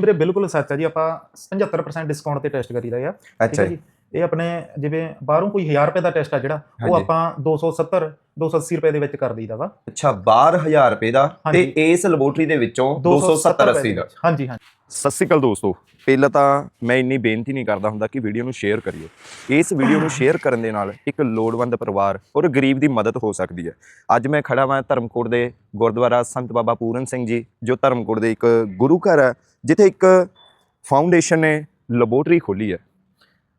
ਵੀਰੇ ਬਿਲਕੁਲ ਸੱਚ ਹੈ ਜੀ ਆਪਾਂ 75% ਡਿਸਕਾਊਂਟ ਤੇ ਟੈਸਟ ਕਰੀਦਾ ਆ। ਠੀਕ ਅੱਛਾ ਹੈ ਜੀ। ਇਹ ਆਪਣੇ ਜਿਵੇਂ ਬਾਹਰੋਂ ਕੋਈ 1000 ਰੁਪਏ ਦਾ ਟੈਸਟ ਆ ਜਿਹੜਾ ਉਹ ਹਾਂਜੀ। ਆਪਾਂ 270 280 ਰੁਪਏ ਦੇ ਵਿੱਚ ਕਰ ਦਈਦਾ ਵਾ। ਅੱਛਾ 12000 ਰੁਪਏ ਦਾ ਤੇ ਹਾਂਜੀ। ਇਸ ਲੈਬੋਰਟਰੀ ਦੇ ਵਿੱਚੋਂ 270 ਰੁਪਏ 80 ਦੇ। ਹਾਂਜੀ ਹਾਂਜੀ। ਸਤਿ ਸ਼੍ਰੀ ਅਕਾਲ ਦੋਸਤੋ। ਪਹਿਲਾਂ ਤਾਂ ਮੈਂ ਇੰਨੀ ਬੇਨਤੀ ਨਹੀਂ ਕਰਦਾ ਹੁੰਦਾ ਕਿ ਵੀਡੀਓ ਨੂੰ ਸ਼ੇਅਰ ਕਰਿਓ। ਇਸ ਵੀਡੀਓ ਨੂੰ ਸ਼ੇਅਰ ਕਰਨ ਦੇ ਨਾਲ ਇੱਕ ਲੋੜਵੰਦ ਪਰਿਵਾਰ ਔਰ ਗਰੀਬ ਦੀ ਮਦਦ ਹੋ ਸਕਦੀ ਹੈ। ਅੱਜ ਮੈਂ ਖੜਾ ਹਾਂ ਧਰਮਕੋਟ ਦੇ ਗੁਰਦੁਆਰਾ ਸੰਤ ਬਾਬਾ ਪੂਰਨ ਸਿੰਘ ਜੀ ਜੋ ਧਰਮਕੋਟ ਦੇ ਇੱਕ ਗੁਰੂ ਘਰ ਹੈ ਜਿੱਥੇ ਇੱਕ ਫਾਊਂਡੇਸ਼ਨ ਨੇ ਲੈਬੋਰਟਰੀ ਖੋਲੀ ਹੈ।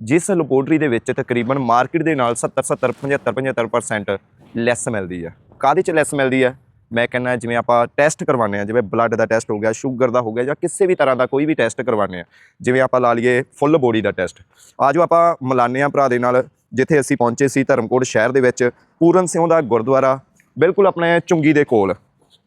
ਜਿਸ ਲੈਬੋਰਟਰੀ ਦੇ ਵਿੱਚ ਤਕਰੀਬਨ ਮਾਰਕੀਟ ਦੇ ਨਾਲ 70 70 75 75% ਲੈਸ ਮਿਲਦੀ ਹੈ ਕਾਹਦੇ ਚ ਲੈਸ ਮਿਲਦੀ ਹੈ ਮੈਂ ਕਹਿੰਦਾ ਜਿਵੇਂ ਆਪਾਂ ਟੈਸਟ ਕਰਵਾਉਂਦੇ ਆ, ਜਿਵੇਂ ਬਲੱਡ ਦਾ ਟੈਸਟ ਹੋ ਗਿਆ ਸ਼ੂਗਰ ਦਾ ਹੋ ਗਿਆ ਜਾਂ ਕਿਸੇ ਵੀ ਤਰ੍ਹਾਂ ਦਾ ਕੋਈ ਵੀ ਟੈਸਟ ਕਰਵਾਉਂਦੇ ਆ। ਜਿਵੇਂ ਆਪਾਂ ਲਾ ਲਈਏ ਫੁੱਲ ਬੋਡੀ ਦਾ ਟੈਸਟ ਆਜੋ ਆਪਾਂ ਮਿਲਾਨੇ ਆ ਭਰਾ ਦੇ ਨਾਲ, ਜਿੱਥੇ ਅਸੀਂ ਪਹੁੰਚੇ ਸੀ ਧਰਮਕੋਟ ਸ਼ਹਿਰ ਦੇ ਵਿੱਚ, ਪੂਰਨ ਸਿੰਘ ਦਾ ਗੁਰਦੁਆਰਾ, ਬਿਲਕੁਲ ਆਪਣੇ ਚੁੰਗੀ ਦੇ ਕੋਲ।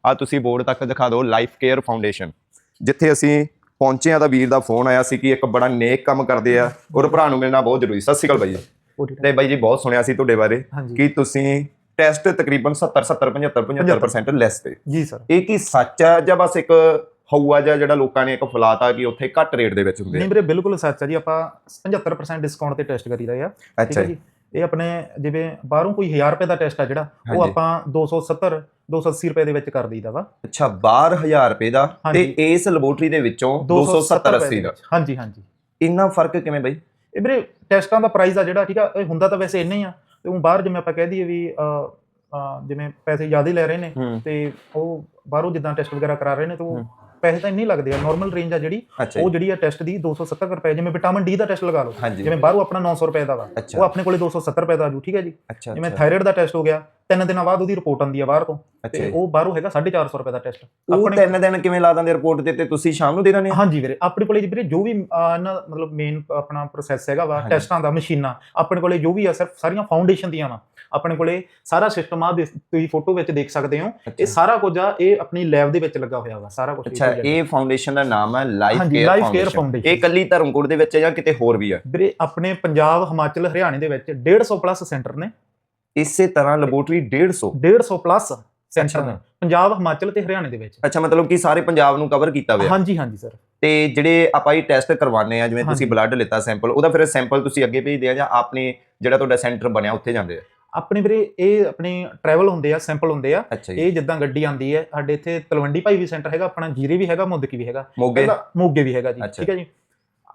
ਆ ਤੁਸੀਂ ਬੋਰਡ ਤੱਕ ਦਿਖਾ ਦਿਓ ਲਾਈਫ ਕੇਅਰ ਫਾਊਂਡੇਸ਼ਨ ਜਿੱਥੇ ਅਸੀਂ ਪਹੁੰਚੇ ਆ ਤਾਂ ਵੀਰ ਦਾ ਫੋਨ ਆਇਆ ਸੀ ਕਿ ਇੱਕ ਬੜਾ ਨੇਕ ਕੰਮ ਕਰਦੇ ਆ ਔਰ ਭਰਾ ਨੂੰ ਮਿਲਣਾ ਬਹੁਤ ਜ਼ਰੂਰੀ ਸਤਿ ਸ਼੍ਰੀ ਅਕਾਲ ਬਾਈ ਜੀ। ਤੇ ਬਾਈ ਜੀ ਬਹੁਤ ਸੁਣਿਆ ਸੀ ਤੁਹਾਡੇ ਬਾਰੇ ਕਿ ਤੁਸੀਂ ਟੈਸਟ ਤਕਰੀਬਨ 70 70 75 75% ਲੈਸ ਤੇ। ਜੀ ਸਰ। ਇਹ ਕੀ ਸੱਚ ਹੈ ਜਾਂ ਬਸ ਇੱਕ ਹਊਆ ਜਿਹਾ ਜਿਹੜਾ ਲੋਕਾਂ ਨੇ ਇੱਕ ਫਲਾਤਾ ਕਿ ਉੱਥੇ ਘੱਟ ਰੇਟ ਦੇ ਵਿੱਚ ਹੁੰਦੇ ਨਹੀਂ ਵੀਰੇ ਬਿਲਕੁਲ ਸੱਚ ਹੈ ਜੀ। ਆਪਾਂ 75% ਡਿਸਕਾਊਂਟ ਤੇ ਟੈਸਟ ਕਰੀਦਾ ਆ। ਠੀਕ ਅੱਛਾ ਜੀ। ਇਹ ਆਪਣੇ ਜਿਵੇਂ ਬਾਹਰੋਂ ਕੋਈ 1000 ਰੁਪਏ ਦਾ ਟੈਸਟ ਆ ਜਿਹੜਾ ਉਹ। ਆਪਾਂ 270 280 ਰੁਪਏ ਦੇ ਵਿੱਚ ਕਰ ਦਈਦਾ ਵਾ। ਅੱਛਾ 12000 ਰੁਪਏ ਦਾ। ਤੇ ਹਾਂਜੀ। ਇਸ ਲੈਬੋਰਟਰੀ ਦੇ ਵਿੱਚੋਂ 270 ਰੁਪਏ 80 ਦੇ। ਵਿੱਚ। ਹਾਂਜੀ ਹਾਂਜੀ। ਇੰਨਾ ਫ਼ਰਕ ਕਿਵੇਂ ਬਾਈ? ਇਹ ਵੀਰੇ ਟੈਸਟਾਂ ਦਾ ਪ੍ਰਾਈਸ ਆ ਜਿਹੜਾ ਠੀਕ ਆ? ਇਹ ਹੁੰਦਾ ਤਾਂ ਵੈਸੇ ਇੰਨਾ ਹੀ ਆ। ਤੇ ਉਹ ਬਾਹਰ ਜਿਵੇਂ ਆਪਾਂ ਕਹਿ ਦਈਏ ਵੀ ਅ, ਅ, ਜਿਵੇਂ ਪੈਸੇ ਜ਼ਿਆਦਾ ਹੀ ਲੈ ਰਹੇ ਨੇ ਹੂੰ। ਤੇ ਉਹ ਬਾਹਰੋਂ ਜਿੱਦਾਂ ਟੈਸਟ ਵਗੈਰਾ ਕਰਾ ਰਹੇ ਨੇ ਤੇ ਉਹ ਹੂੰ। ਪੈਸੇ ਤਾਂ ਇੰਨੇ ਹੀ ਲੱਗਦੇ ਆ। ਨਾਰਮਲ ਰੇਂਜ ਆ ਜਿਹੜੀ ਅੱਛਾ ਉਹ ਜੀ ਜਿਹੜੀ ਆ ਟੈਸਟ ਦੀ 270 ਰੁਪਏ ਜਿਵੇਂ ਵਿਟਾਮਿਨ ਡੀ ਦਾ ਟੈਸਟ ਲਗਾ ਲਓ। ਹਾਂਜੀ। ਜਿਵੇਂ ਬਾਹਰੋਂ ਆਪਣਾ 900 ਰੁਪਏ ਦਾ ਵਾ ਅੱਛਾ। ਉਹ ਆਪਣੇ ਕੋਲੇ 270 ਰੁਪਏ ਦਾ ਆਜੂ ਠੀਕ ਹੈ ਜੀ। ਅੱਛਾ ਜਿਵੇਂ ਅੱਛਾ। ਥਾਇਰਾਇਡ ਦਾ ਟੈਸਟ ਹੋ ਗਿਆ ਤਿੰਨ ਦਿਨਾਂ ਬਾਅਦ ਉਹਦੀ ਰਿਪੋਰਟ ਆਉਂਦੀ ਆ ਬਾਹਰ ਤੋਂ ਤੇ। ਉਹ ਬਾਹਰੋਂ ਹੈਗਾ 450 ਰੁਪਏ ਦਾ ਟੈਸਟ ਉਹ ਤਿੰਨ ਦਿਨ ਕਿਵੇਂ ਲਾ ਦਿੰਦੇ ਰਿਪੋਰਟ ਤੇ ਤੇ ਤੁਸੀਂ ਸ਼ਾਮ ਨੂੰ ਦੇ ਦਿੰਦੇ ਆ ਹਾਂਜੀ ਵੀਰੇ ਆਪਣੇ ਕੋਲੇ ਵੀਰੇ ਜੋ ਵੀ ਇਹਨਾਂ ਮਤਲਬ ਮੇਨ ਆਪਣਾ ਪ੍ਰੋਸੈਸ ਹੈਗਾ ਵਾ। ਟੈਸਟਾਂ ਦਾ ਮਸ਼ੀਨਾਂ ਆਪਣੇ ਕੋਲੇ ਜੋ ਵੀ ਆ ਸਿਰਫ ਸਾਰੀਆਂ ਫਾਊਂਡੇਸ਼ਨ ਦੀਆਂ ਵਾ। ਆਪਣੇ ਕੋਲੇ ਸਾਰਾ ਸਿਸਟਮ ਆ ਤੁਸੀਂ ਫੋਟੋ ਵਿੱਚ ਦੇਖ ਸਕਦੇ ਹੋ। ਇਹ ਸਾਰਾ ਕੁਝ ਆ ਇਹ ਆਪਣੀ ਲੈਬ ਦੇ ਵਿੱਚ ਲੱਗਾ ਹੋਇਆ ਵਾ ਸਾਰਾ ਕੁਝ ਅੱਛਾ ਇਹ ਫਾਊਂਡੇਸ਼ਨ ਦਾ ਨਾਮ ਹੈ ਲਾਈਫ ਕੇਅਰ ਫਾਊਂਡੇਸ਼ਨ। ਇਹ ਕੱਲੀ ਧਰਮਕੋਟ ਦੇ ਵਿੱਚ ਹੈ ਜਾਂ ਕਿਤੇ ਹੋਰ ਵੀ ਹੈ? ਵੀਰੇ ਆਪਣੇ ਪੰਜਾਬ ਹਿਮਾਚਲ ਹਰਿਆਣੇ ਦੇ ਵਿੱਚ 150 ਪਲੱਸ ਸੈਂਟਰ ਨੇ। ਇਸੇ ਤਰ੍ਹਾਂ ਲੈਬੋਰਟਰੀ 150 150 ਪਲੱਸ ਸੈਂਟਰ। ਨੇ। ਪੰਜਾਬ ਹਿਮਾਚਲ ਤੇ ਹਰਿਆਣੇ ਦੇ ਵਿੱਚ। ਅੱਛਾ ਮਤਲਬ ਕਿ ਸਾਰੇ ਪੰਜਾਬ ਨੂੰ ਕਵਰ ਕੀਤਾ ਹੋਇਆ। ਹਾਂਜੀ ਹਾਂਜੀ ਸਰ ਤੇ ਜਿਹੜੇ ਆਪਾਂ ਇਹ ਟੈਸਟ ਕਰਵਾਉਂਦੇ ਆ ਜਿਵੇਂ ਤੁਸੀਂ। ਬਲੱਡ ਲਿੱਤਾ ਸੈਂਪਲ ਉਹਦਾ ਫਿਰ ਸੈਂਪਲ ਤੁਸੀਂ ਅੱਗੇ ਭੇਜਦੇ ਆ ਜਾਂ ਆਪਣੇ ਜਿਹੜਾ ਤੁਹਾਡਾ ਸੈਂਟਰ ਬਣਿਆ ਉੱਥੇ ਜਾਂਦੇ ਆ? ਆਪਣੇ ਵੀਰੇ ਇਹ ਆਪਣੇ ਟਰੈਵਲ ਹੁੰਦੇ ਆ ਸੈਂਪਲ ਹੁੰਦੇ ਆ। ਇਹ ਜਿੱਦਾਂ ਗੱਡੀ ਆਂਦੀ ਹੈ ਸਾਡੇ ਇੱਥੇ ਤਲਵੰਡੀ ਭਾਈ ਵੀ ਸੈਂਟਰ ਹੈਗਾ ਆਪਣਾ ਜੀਰੇ ਵੀ ਹੈਗਾ ਮੁੰਦਕੀ ਵੀ ਹੈਗਾ। ਮੋਗੇ? ਮੋਗੇ ਵੀ ਹੈਗਾ ਜੀ। ਠੀਕ ਹੈ ਜੀ।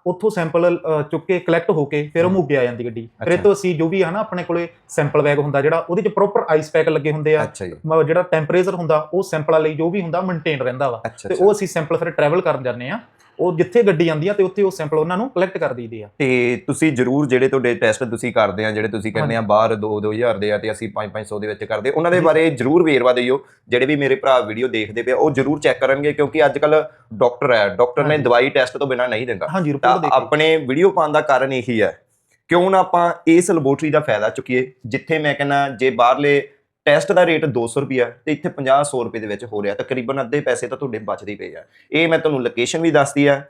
ਉੱਥੋਂ ਸੈਂਪਲ ਚੁੱਕ ਕੇ ਕਲੈਕਟ ਹੋ ਕੇ ਫਿਰ ਉਹ। ਮੋਗੇ ਆ ਜਾਂਦੀ ਗੱਡੀ। ਫਿਰ ਇਹ। ਤੋਂ ਅਸੀਂ ਜੋ ਵੀ ਹੈ ਨਾ ਆਪਣੇ ਕੋਲੇ ਸੈਂਪਲ ਬੈਗ ਹੁੰਦਾ ਜਿਹੜਾ ਉਹਦੇ ਚ ਪ੍ਰੋਪਰ ਆਈਸ ਪੈਕ ਲੱਗੇ ਹੁੰਦੇ ਆ। ਜਿਹੜਾ ਟੈਂਪਰੇਚਰ ਹੁੰਦਾ ਉਹ ਸੈਂਪਲਾਂ ਲਈ ਜੋ ਵੀ ਹੁੰਦਾ ਮੇਨਟੇਨ ਰਹਿੰਦਾ ਵਾ। ਤੇ ਉਹ ਅਸੀਂ ਸੈਂਪਲ ਫਿਰ ਟਰੈਵਲ ਕਰਨ ਜਾਂਦੇ ਆ। ਉਹ ਜਿੱਥੇ ਗੱਡੀ ਆਂਦੀ ਆ ਤੇ ਉੱਥੇ ਉਹ ਸੈਂਪਲ ਉਹਨਾਂ ਨੂੰ ਕਲੈਕਟ ਕਰ ਦਈਦੇ ਆ। ਤੇ ਤੁਸੀਂ ਜਰੂਰ ਜਿਹੜੇ ਤੁਹਾਡੇ ਟੈਸਟ ਤੁਸੀਂ ਕਰਦੇ ਆ ਜਿਹੜੇ ਤੁਸੀਂ ਕਹਿੰਦੇ ਆ ਬਾਹਰ 2 2000 ਦੇ ਆ ਤੇ ਅਸੀਂ 5 500 ਦੇ ਵਿੱਚ ਕਰਦੇ ਉਹਨਾਂ ਦੇ। ਬਾਰੇ ਜਰੂਰ ਵੇਰਵਾ ਦਿਓ। ਜਿਹੜੇ ਵੀ ਮੇਰੇ ਭਰਾ ਵੀਡੀਓ ਦੇਖਦੇ ਪਏ ਉਹ ਜਰੂਰ ਚੈੱਕ ਕਰਨਗੇ ਕਿਉਂਕਿ ਅੱਜ ਕੱਲ ਡਾਕਟਰ ਹੈ ਡਾਕਟਰ ਨੇ। ਦਵਾਈ ਟੈਸਟ ਤੋਂ ਬਿਨਾ ਨਹੀਂ ਦਿੰਦਾ। ਹਾਂਜੀ ਤਾਂ ਆਪਣੇ ਵੀਡੀਓ ਪਾਉਣ ਦਾ ਕਾਰਨ ਇਹੀ ਹੈ। ਕਿਉਂ ਨਾ ਆਪਾਂ ਇਸ ਲੈਬੋਰਟਰੀ ਦਾ ਫਾਇਦਾ ਚੁੱਕੀਏ ਜਿੱਥੇ ਮੈਂ ਕਹਿੰਦਾ ਜੇ ਬਾਹਰਲੇ ਟੈਸਟ ਦਾ ਰੇਟ 200 ਰੁਪਿਆ ਤੇ ਇੱਥੇ 50 100 ਰੁਪਏ ਦੇ ਵਿੱਚ ਹੋ ਰਿਹਾ ਤਕਰੀਬਨ ਅੱਧੇ ਪੈਸੇ ਤਾਂ ਤੁਹਾਡੇ ਬਚਦੇ ਪਏ ਆ। ਇਹ ਮੈਂ ਤੁਹਾਨੂੰ ਲੋਕੇਸ਼ਨ ਵੀ ਦੱਸਦੀ ਆ।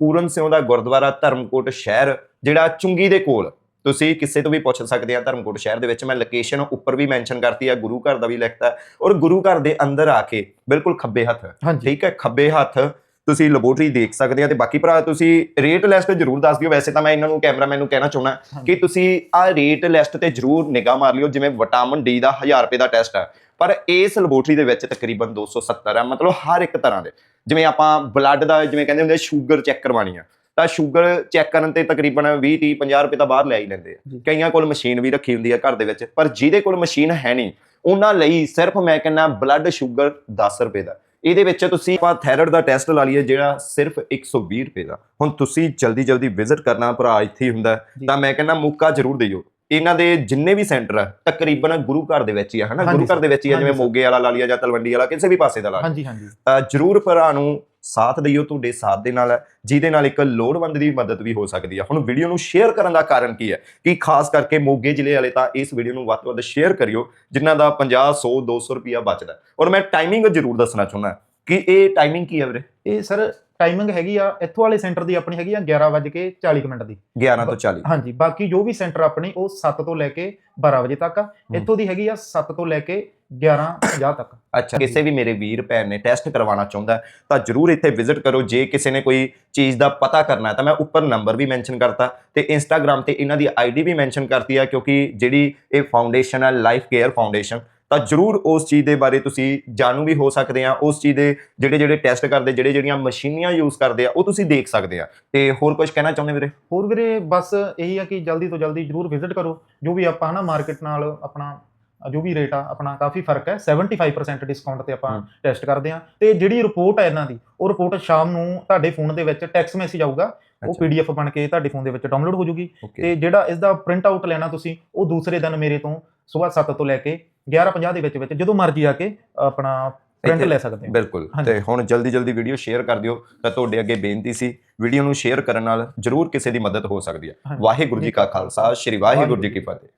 ਪੂਰਨ ਸਿੰਘ ਦਾ ਗੁਰਦੁਆਰਾ ਧਰਮਕੋਟ ਸ਼ਹਿਰ ਜਿਹੜਾ ਚੁੰਗੀ ਦੇ ਕੋਲ। ਤੁਸੀਂ ਕਿਸੇ ਤੋਂ ਵੀ ਪੁੱਛ ਸਕਦੇ ਆ ਧਰਮਕੋਟ ਸ਼ਹਿਰ ਦੇ ਵਿੱਚ ਮੈਂ ਲੋਕੇਸ਼ਨ ਉੱਪਰ ਵੀ ਮੈਂਸ਼ਨ ਕਰਤੀ ਆ ਗੁਰੂ ਘਰ ਦਾ ਵੀ ਲਿਖਤਾ ਔਰ ਗੁਰੂ ਘਰ ਦੇ ਅੰਦਰ ਆ ਕੇ ਬਿਲਕੁਲ ਖੱਬੇ ਹੱਥ ਠੀਕ ਹੈ? ਖੱਬੇ ਹੱਥ ਤੁਸੀਂ ਲੈਬੋਰਟਰੀ ਦੇਖ ਸਕਦੇ ਆ ਤੇ ਬਾਕੀ ਭਰਾ ਤੁਸੀਂ ਰੇਟ ਲਿਸਟ ਜ਼ਰੂਰ ਦੱਸ ਦਿਓ। ਵੈਸੇ ਤਾਂ ਮੈਂ ਇਹਨਾਂ ਨੂੰ ਕੈਮਰਾਮੈਨ ਨੂੰ ਕਹਿਣਾ ਚਾਹੁੰਦਾ ਕਿ ਤੁਸੀਂ ਆਹ ਰੇਟ ਲਿਸਟ ਤੇ ਜ਼ਰੂਰ ਨਿਗਾਹ ਮਾਰ ਲਿਓ ਜਿਵੇਂ ਵਿਟਾਮਿਨ ਡੀ ਦਾ 1000 ਰੁਪਏ ਦਾ ਟੈਸਟ ਹੈ ਪਰ ਇਸ ਲੈਬੋਰਟਰੀ ਦੇ ਵਿੱਚ ਤਕਰੀਬਨ 270 ਹੈ ਮਤਲਬ ਹਰ ਇੱਕ ਤਰ੍ਹਾਂ ਦੇ। ਜਿਵੇਂ ਆਪਾਂ ਬਲੱਡ ਦਾ ਜਿਵੇਂ ਕਹਿੰਦੇ ਹੁੰਦੇ ਸ਼ੂਗਰ ਚੈੱਕ ਕਰਵਾਉਣੀ ਆ। ਤਾਂ ਸ਼ੂਗਰ ਚੈੱਕ ਕਰਨ ਤੇ ਤਕਰੀਬਨ 20 30 50 ਰੁਪਏ ਤਾਂ ਬਾਹਰ ਲੈ ਹੀ ਲੈਂਦੇ ਆ। ਕਈਆਂ ਕੋਲ ਮਸ਼ੀਨ ਵੀ ਰੱਖੀ ਹੁੰਦੀ ਆ ਘਰ ਦੇ ਵਿੱਚ ਪਰ ਜਿਹਦੇ ਕੋਲ ਮਸ਼ੀਨ ਹੈ ਨਹੀਂ ਉਹਨਾਂ ਲਈ ਸਿਰਫ ਮੈਂ ਕਹਿੰਦਾ ਬਲੱਡ ਸ਼ੂਗਰ 10 ਰੁਪਏ ਦਾ। ਇਹਦੇ ਵਿੱਚ ਤੁਸੀਂ ਆਪਾਂ ਥਾਇਰਾਇਡ ਦਾ ਟੈਸਟ ਲਾ ਲਈਏ ਜਿਹੜਾ ਸਿਰਫ 120 ਰੁਪਏ ਦਾ। ਹੁਣ ਤੁਸੀਂ ਜਲਦੀ ਜਲਦੀ ਵਿਜ਼ਿਟ ਕਰਨਾ ਭਰਾ ਇੱਥੇ ਹੀ ਹੁੰਦਾ। ਤਾਂ ਮੈਂ ਕਹਿੰਦਾ ਮੌਕਾ ਜ਼ਰੂਰ ਦਿਓ। ਇਹਨਾਂ ਦੇ ਜਿੰਨੇ ਵੀ ਸੈਂਟਰ ਆ ਤਕਰੀਬਨ ਗੁਰੂ ਘਰ ਦੇ ਵਿੱਚ ਹੀ ਆ ਹਨਾ? ਗੁਰੂ ਘਰ ਦੇ ਵਿੱਚ ਹੀ ਆ ਜਿਵੇਂ। ਮੋਗੇ ਵਾਲਾ ਲਾ ਲਿਆ ਜਾਂ ਤਲਵੰਡੀ ਵਾਲਾ ਕਿਸੇ ਵੀ ਪਾਸੇ ਦਾ ਲਾ ਹਾਂਜੀ ਹਾਂਜੀ। ਜਰੂਰ ਭਰਾ ਨੂੰ ਸਾਥ ਦਿਓ ਤੁਹਾਡੇ ਸਾਥ ਦੇ ਨਾਲ ਹੈ, ਜਿਹਦੇ ਨਾਲ ਇੱਕ ਲੋੜਵੰਦ ਦੀ ਮਦਦ ਵੀ ਹੋ ਸਕਦੀ ਹੈ। ਹੁਣ ਵੀਡੀਓ ਨੂੰ ਸ਼ੇਅਰ ਕਰਨ ਦਾ ਕਾਰਨ ਕੀ ਹੈ? ਕਿ ਖਾਸ ਕਰਕੇ ਮੋਗੇ ਜ਼ਿਲ੍ਹੇ ਵਾਲੇ ਤਾਂ ਇਸ ਵੀਡੀਓ ਨੂੰ ਵੱਧ ਤੋਂ ਵੱਧ ਸ਼ੇਅਰ ਕਰਿਓ ਜਿਨ੍ਹਾਂ ਦਾ 50 100 200 ਰੁਪਿਆ ਬਚਦਾ ਔਰ ਮੈਂ ਟਾਈਮਿੰਗ ਜ਼ਰੂਰ ਦੱਸਣਾ ਚਾਹੁੰਦਾ ਕਿ ਇਹ ਟਾਈਮਿੰਗ ਕੀ ਹੈ ਵੀਰੇ? ਇਹ ਸਰ ਟਾਈਮਿੰਗ ਹੈਗੀ ਆ ਇੱਥੋਂ ਵਾਲੇ ਸੈਂਟਰ ਦੀ ਆਪਣੀ ਹੈਗੀ ਆ 11:40 ਮਿੰਟ ਦੀ। 11 ਤੋਂ 40 ਹਾਂਜੀ ਬਾਕੀ ਜੋ ਵੀ ਸੈਂਟਰ ਆਪਣੀ ਉਹ 7 ਤੋਂ ਲੈ ਕੇ 12 ਵਜੇ ਤੱਕ ਆ। ਇੱਥੋਂ ਦੀ ਹੈਗੀ ਆ 7 ਤੋਂ ਲੈ ਕੇ 11:50 ਤੱਕ। ਅੱਛਾ ਕਿਸੇ ਵੀ ਮੇਰੇ ਵੀਰ ਭੈਣ ਨੇ ਟੈਸਟ ਕਰਵਾਉਣਾ ਚਾਹੁੰਦਾ ਤਾਂ ਜਰੂਰ ਇੱਥੇ ਵਿਜ਼ਿਟ ਕਰੋ। ਜੇ ਕਿਸੇ ਨੇ ਕੋਈ ਚੀਜ਼ ਦਾ ਪਤਾ ਕਰਨਾ ਹੈ ਤਾਂ ਮੈਂ ਉੱਪਰ ਨੰਬਰ ਵੀ ਮੈਂਸ਼ਨ ਕਰਤਾ ਤੇ ਇੰਸਟਾਗ੍ਰam ਤੇ ਇਹਨਾਂ ਦੀ ਆਈਡੀ ਵੀ ਮੈਂਸ਼ਨ ਕਰਤੀ ਹੈ ਕਿਉਂਕਿ ਜਿਹੜੀ ਇਹ ਫਾਊਂਡੇਸ਼ਨ ਹੈ ਲਾਈਫ ਕੇਅਰ ਫਾਊਂਡੇਸ਼ਨ ਤਾਂ ਜਰੂਰ ਉਸ ਚੀਜ਼ ਦੇ ਬਾਰੇ ਤੁਸੀਂ ਜਾਣੂ ਵੀ ਹੋ ਸਕਦੇ ਆ, ਉਸ ਚੀਜ਼ ਦੇ ਜਿਹੜੇ ਜਿਹੜੇ ਟੈਸਟ ਕਰਦੇ, ਜਿਹੜੇ, ਜਿਹੜੀਆਂ ਮਸ਼ੀਨੀਆਂ ਯੂਜ਼ ਕਰਦੇ ਆ, ਉਹ ਤੁਸੀਂ ਦੇਖ ਸਕਦੇ ਆ। ਤੇ ਹੋਰ ਕੁਝ ਕਹਿਣਾ ਚਾਹੁੰਦੇ ਵੀਰੇ? ਹੋਰ ਵੀਰੇ ਬਸ ਇਹੀ ਆ ਕਿ ਜਲਦੀ ਤੋਂ ਜਲਦੀ ਜਰੂਰ ਵਿਜ਼ਿਟ ਕਰੋ, ਜੋ ਵੀ ਆਪਾਂ ਹਨਾ ਮਾਰਕੀਟ ਨਾਲ ਆਪਣਾ ਜੋ ਵੀ ਰੇਟ ਆ ਆਪਣਾ ਕਾਫੀ ਫ਼ਰਕ ਹੈ। 75% ਡਿਸਕਾਊਂਟ ਤੇ ਆਪਾਂ। ਟੈਸਟ ਕਰਦੇ ਆ ਤੇ ਜਿਹੜੀ ਰਿਪੋਰਟ ਹੈ ਇਹਨਾਂ ਦੀ ਉਹ ਰਿਪੋਰਟ ਸ਼ਾਮ ਨੂੰ ਤੁਹਾਡੇ ਫੋਨ ਦੇ ਵਿੱਚ ਟੈਕਸਟ ਮੈਸੇਜ ਆਊਗਾ। ਉਹ। ਪੀਡੀਐਫ ਬਣ ਕੇ ਤੁਹਾਡੇ ਫੋਨ ਦੇ ਵਿੱਚ ਡਾਊਨਲੋਡ ਹੋ ਜੂਗੀ। ਤੇ ਜਿਹੜਾ ਇਸ ਦਾ ਪ੍ਰਿੰਟ ਆਊਟ ਲੈਣਾ ਤੁਸੀਂ ਉਹ ਦੂਸਰੇ ਦਿਨ ਮੇਰੇ ਤੋਂ ਸਵੇਰ 7 ਤੋਂ ਲੈ ਕੇ 11:50 ਦੇ ਵਿੱਚ ਵਿੱਚ ਜਦੋਂ ਮਰਜ਼ੀ ਆ ਕੇ ਆਪਣਾ ਪ੍ਰਿੰਟ ਲੈ ਸਕਦੇ ਹੋ। ਬਿਲਕੁਲ। ਤੇ ਹੁਣ ਜਲਦੀ ਜਲਦੀ ਵੀਡੀਓ ਸ਼ੇਅਰ ਕਰ ਦਿਓ ਤਾਂ ਤੁਹਾਡੇ ਅੱਗੇ ਬੇਨਤੀ ਸੀ ਵੀਡੀਓ ਨੂੰ ਸ਼ੇਅਰ ਕਰਨ ਨਾਲ ਜਰੂਰ ਕਿਸੇ ਦੀ ਮਦਦ ਹੋ ਸਕਦੀ ਹੈ। ਵਾਹਿਗੁਰੂ ਜੀ ਕਾ ਖਾਲਸਾ ਸ੍ਰੀ ਵਾਹਿਗੁਰੂ ਜੀ ਕੀ ਫਤਿਹ।